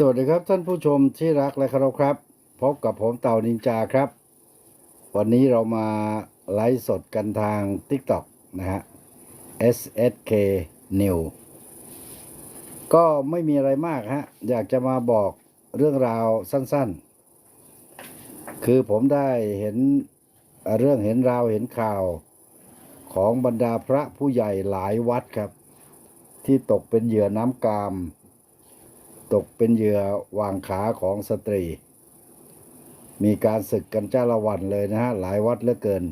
สวัสดีครับท่านผู้ชมที่รักและเคารพครับ พบกับผมเต่านินจาครับ วันนี้เรามาไลฟ์สดกันทาง TikTok นะฮะ SSK New ก็ไม่มีอะไรมากฮะ อยากจะมาบอกเรื่องราวสั้นๆ คือผมได้เห็นเรื่องเห็นราวเห็นข่าวของบรรดาพระผู้ใหญ่หลายวัดครับ ที่ตกเป็นเหยื่อน้ำกาม ตกเป็นเหยื่อวางขาของสตรี มีการศึกกันจ้าละวันเลยนะฮะ หลายวัดเหลือเกิน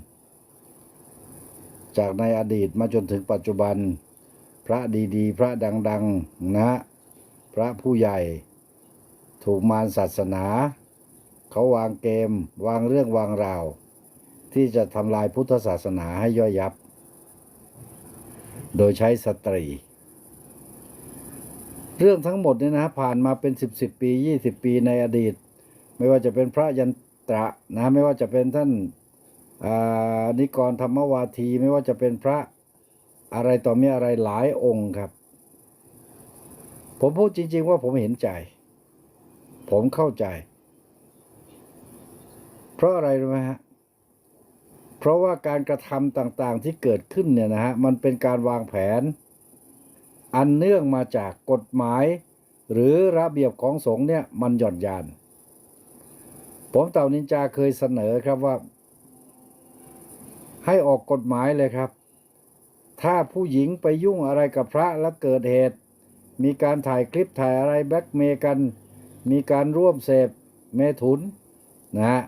จากในอดีตมาจนถึงปัจจุบัน พระดีๆ พระดัง ๆ นะฮะพระผู้ใหญ่ ถูกมารศาสนา เขาวางเกมวางเรื่องวางราว ที่จะทำลายพุทธศาสนาให้ย่อยยับ โดยใช้สตรี เรื่องทั้งหมดเนี่ยนะผ่านมาเป็นสิบสิบปียี่สิบปีในอดีต ไม่ว่าจะเป็นพระยันตระนะไม่ว่าจะเป็นท่านานิกรธรรมวาที ไม่ว่าจะเป็นพระอะไรต่อมีอะไรหลายองค์ครับ ผมพูดจริง ๆ ว่าผมเห็นใจ ผมเข้าใจ เพราะอะไรรู้ไหมฮะเพราะว่าการกระทำต่างๆที่เกิดขึ้นเนี่ยนะฮะมันเป็นการวางแผน อันเนื่องมาจากกฎหมาย หรือระเบียบของสงฆ์เนี่ยมันหย่อนยาน ผมเต่านินจาเคยเสนอครับว่า ให้ออกกฎหมายเลยครับ ถ้าผู้หญิงไปยุ่งอะไรกับพระแล้วเกิดเหตุ มีการถ่ายคลิปถ่ายอะไรแบ็กเมย์กัน มีการร่วมเสพเมถุนนะฮะ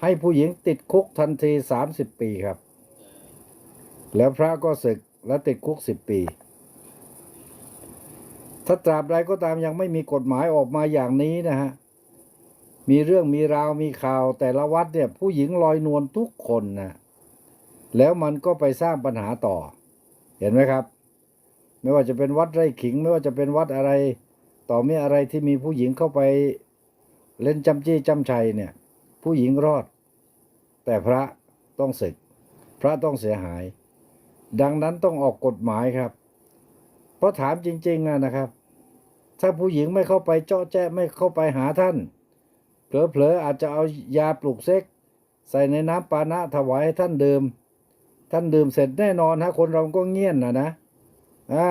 ให้ผู้หญิงติดคุกทันที 30 ปีครับ แล้วพระก็ศึกและติดคุก 10 ปี ถ้าตราบใดก็ตามยังไม่มีกฎหมายออกมาอย่างนี้นะฮะ มีเรื่องมีราวมีข่าวแต่ละวัดเนี่ย ผู้หญิงลอยนวลทุกคนนะแล้วมันก็ไปสร้างปัญหาต่อ เห็นไหมครับ ไม่ว่าจะเป็นวัดไร่ขิง ไม่ว่าจะเป็นวัดอะไร ต่อมีอะไรที่มีผู้หญิงเข้าไปเล่นจำจี้จำชัยเนี่ย ผู้หญิงรอด แต่พระต้องศึก พระต้องเสียหาย ดังนั้นต้องออกกฎหมายครับ เพราะถามจริงๆนะครับ ถ้าผู้หญิงไม่เข้าไปเจาะแจ้ไม่เข้าไปหาท่าน เผลอๆอาจจะเอายาปลุกเซ็ก ใส่ในน้ำปานะถวายให้ท่านดื่ม ท่านดื่มเสร็จแน่นอนฮะคนเราก็เงียนนะนะอ่า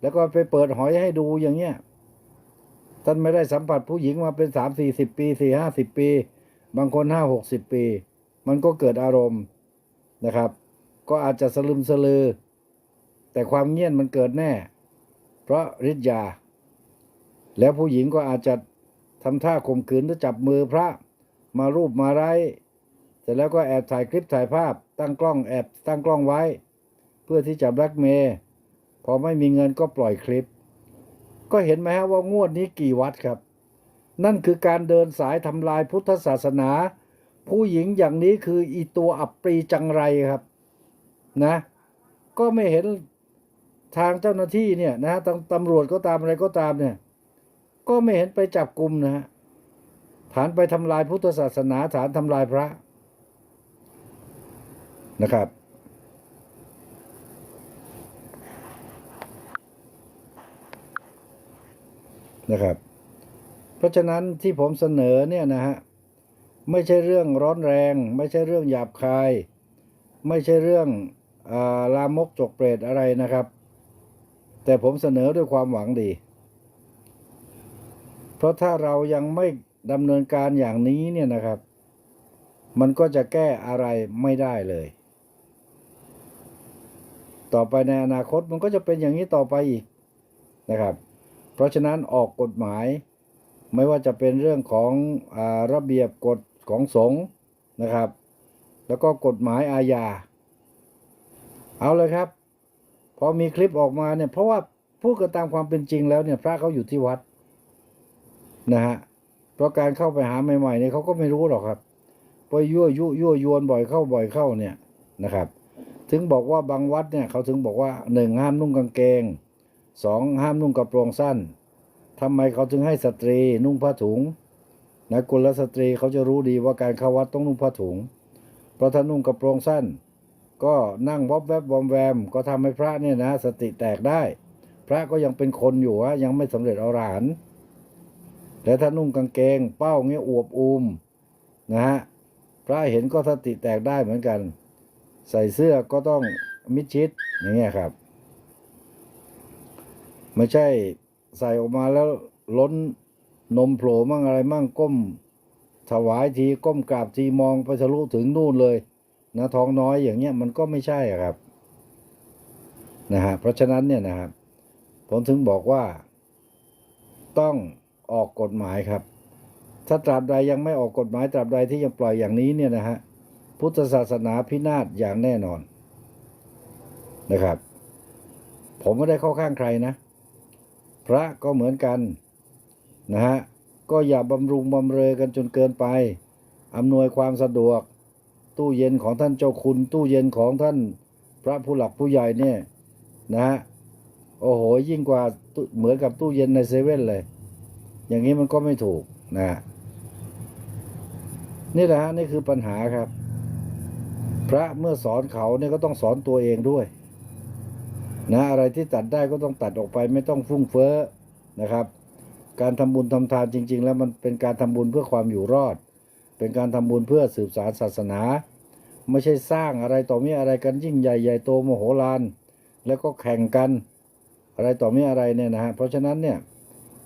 แล้วก็ไปเปิดหอยให้ดูอย่างเงี้ยท่านไม่ได้สัมผัสผู้หญิงมาเป็นสามสี่สิบปีสี่ห้าสิบปี บางคนห้าหกสิบปี มันก็เกิดอารมณ์นะครับ ก็อาจจะสลึมสลือ แต่ความเงียนมันเกิดแน่ เพราะฤทธิ์ยา แล้วผู้หญิงก็อาจจะทำท่าข่มขืนหรือจับมือพระมารูปมาไร้เสร็จแล้วก็แอบถ่ายคลิปถ่ายภาพ ตั้งกล้องแอบตั้งกล้องไว้ เพื่อที่จะแบล็กเมย์พอไม่มีเงินก็ปล่อยคลิป ก็เห็นไหมฮะว่างวดนี้กี่วัดครับ นั่นคือการเดินสายทำลายพุทธศาสนา ผู้หญิงอย่างนี้คืออีตัวอับปรีจังไรครับนะ ก็ไม่เห็นทางเจ้าหน้าที่เนี่ยนะตำตำรวจก็ตามอะไรก็ตามเนี่ย ก็ไม่เห็นไปจับกลุ่มนะฮะฐานไปทำลายพุทธศาสนาฐานทำลายพระนะครับ นะครับ เพราะฉะนั้นที่ผมเสนอเนี่ยนะฮะไม่ใช่เรื่องร้อนแรง ไม่ใช่เรื่องหยาบคาย ไม่ใช่เรื่องอาลามกจกเปรตอะไรนะครับ แต่ผมเสนอด้วยความหวังดี ราะถ้าเรายังไม่ดำเนินการอย่างนี้เนี่ยนะครับ มันก็จะแก้อะไรไม่ได้เลย ต่อไปในอนาคตมันก็จะเป็นอย่างนี้ต่อไปอีกนะครับ เพราะฉะนั้นออกกฎหมาย ไม่ว่าจะเป็นเรื่องของอระเบียบกฎของสงฆ์นะครับ แล้วก็กฎหมายอาญา เอาเลยครับ พอมีคลิปออกมาเนี่ยเพราะว่าพูดกันตามความเป็นจริงแล้วเนี่ยพระเขาอยู่ที่วัด นะฮะเพราะการเข้าไปหาใหม่ๆเนี่ยเขาก็ไม่รู้หรอกครับไปยั่วยุยั่วยวนบ่อยเข้าบ่อยเข้าเนี่ยนะครับ ถึงบอกว่าบางวัดเนี่ยเขาถึงบอกว่าหนึ่งห้ามนุ่งกางเกงสองห้ามนุ่งกระโปรงสั้นทำไมเขาถึงให้สตรีนุ่งผ้าถุงนะกุลสตรีเขาจะรู้ดีว่าการเข้าวัดต้องนุ่งผ้าถุง เพราะถ้านุ่งกระโปรงสั้น ก็นั่งวอบแวบวอมแวม ก็ทำให้พระเนี่ยนะ สติแตกได้ พระก็ยังเป็นคนอยู่ฮะยังไม่สำเร็จอรหันต์ แล้วถ้านุ่งกางเกง เป้าเงี้ยอวบอูมนะฮะพระเห็นก็สติแตกได้เหมือนกัน ใส่เสื้อก็ต้องมิดชิดอย่างเงี้ยครับ ไม่ใช่ใส่ออกมาแล้วล้นนมโผล่มั่งอะไรมั่งก้ม ถวายทีก้มกราบทีมองไปทะลุถึงนู่นเลยนะท้องน้อยอย่างเงี้ยมันก็ไม่ใช่ครับนะฮะเพราะฉะนั้นเนี่ยนะครับผมถึงบอกว่าต้อง ออกกฎหมายครับ ถ้าตราบใดยังไม่ออกกฎหมายตราบใดที่ยังปล่อยอย่างนี้เนี่ยนะฮะพุทธศาสนาพินาศอย่างแน่นอนนะครับ ผมไม่ได้เข้าข้างใครนะ พระก็เหมือนกันนะฮะก็อย่าบำรุงบำเรอกันจนเกินไปอำนวยความสะดวก ตู้เย็นของท่านเจ้าคุณ ตู้เย็นของท่านพระผู้หลักผู้ใหญ่เนี่ยนะฮะโอ้โหยิ่งกว่าเหมือนกับตู้เย็นในเซเว่นเลย อย่างนี้มันก็ไม่ถูกนะฮะนี่แหละฮะนี่คือปัญหาครับ พระเมื่อสอนเขาเนี่ยก็ต้องสอนตัวเองด้วย นะ อะไรที่ตัดได้ก็ต้องตัดออกไป ไม่ต้องฟุ่งเฟ้อนะครับ การทำบุญทำทานจริง ๆ แล้วมันเป็นการทำบุญเพื่อความอยู่รอด เป็นการทำบุญเพื่อสืบสารศาสนา ไม่ใช่สร้างอะไรต่อมีอะไรกันยิ่งใหญ่ใหญ่โตโมโหลาน แล้วก็แข่งกัน อะไรต่อมีอะไรเนี่ยนะฮะเพราะฉะนั้นเนี่ย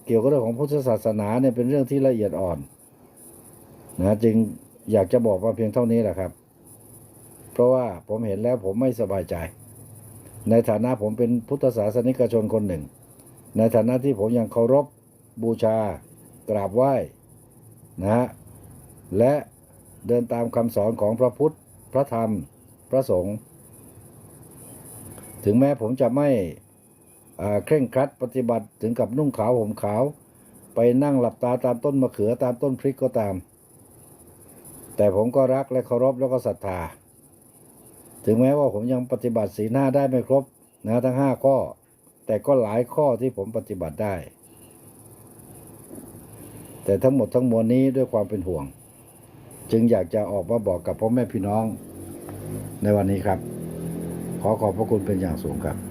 เกี่ยวกับเรื่องของพุทธศาสนาเนี่ยเป็นเรื่องที่ละเอียดอ่อนนะจึงอยากจะบอกมาเพียงเท่านี้แหละครับ เพราะว่าผมเห็นแล้วผมไม่สบายใจ ในฐานะผมเป็นพุทธศาสนิกชนคนหนึ่ง ในฐานะที่ผมยังเคารพบูชากราบไหว้นะฮะและเดินตามคำสอนของพระพุทธ พระธรรม พระสงฆ์ ถึงแม้ผมจะไม่ เคร่งครัดปฏิบัติถึงกับนุ่งขาวห่มขาว ไปนั่งหลับตาตามต้นมะเขือตามต้นพริกก็ตาม แต่ผมก็รักและเคารพแล้วก็ศรัทธา ถึงแม้ว่าผมยังปฏิบัติสีลห้าได้ไม่ครบนะทั้งห้าข้อ แต่ก็หลายข้อที่ผมปฏิบัติได้ แต่ทั้งหมดทั้งมวลนี้ด้วยความเป็นห่วง จึงอยากจะออกมาบอกกับพ่อแม่พี่น้องในวันนี้ครับ ขอขอบพระคุณเป็นอย่างสูงครับ